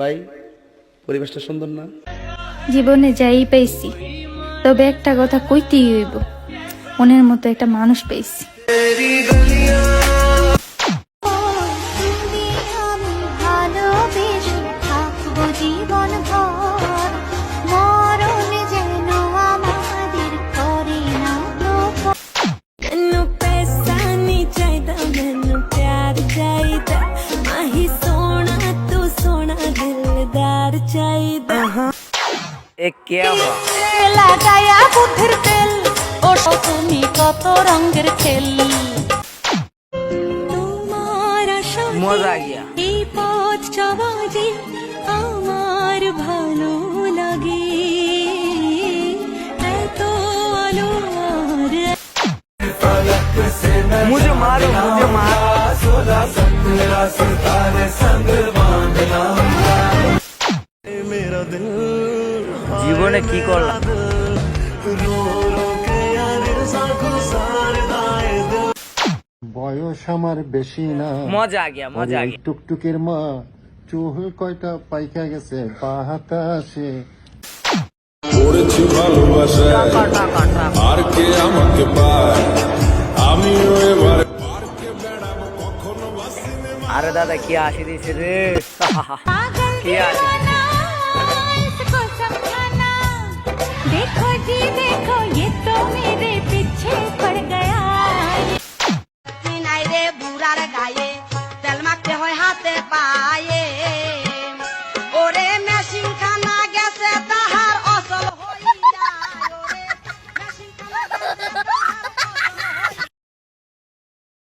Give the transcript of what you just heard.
ভাই পরিবেশটা সুন্দর না? জীবনে যাই পাইছি তবে একটা কথা কইতেই হইব মনের মতো একটা মানুষ থাকব জীবন ভর प्यार चाहिए एक क्या লাগায়া বুদ্ধির তেল ওঠো তুমি কত রঙের খেল তোমার মজা গিয়া এই পথ চবাজে আমার ভালো লাগে এত আলো मुझे मारो मुझे मारो सोलह सत्रह सितारे संग জীবনে কি করলাম? বয়স আমার বেশি না। মজা গিয়া মজা গিয়া টুকটুকির মা চুল কয়টা পাইকা গেছে পা হাতাশে পড়েছি টাকা আর কে আমাকে পায়। আমিও এবার আরে দাদা কি আসি দিছে রে? কি আসি देखो जी, देखो, ये तो मेरे पीछे पड़ गया। রে বুড়ার গায়ে তেল মাখতে হয় হাতে পায়ে ওরে মেশিন খানা গেছে তাহার অসল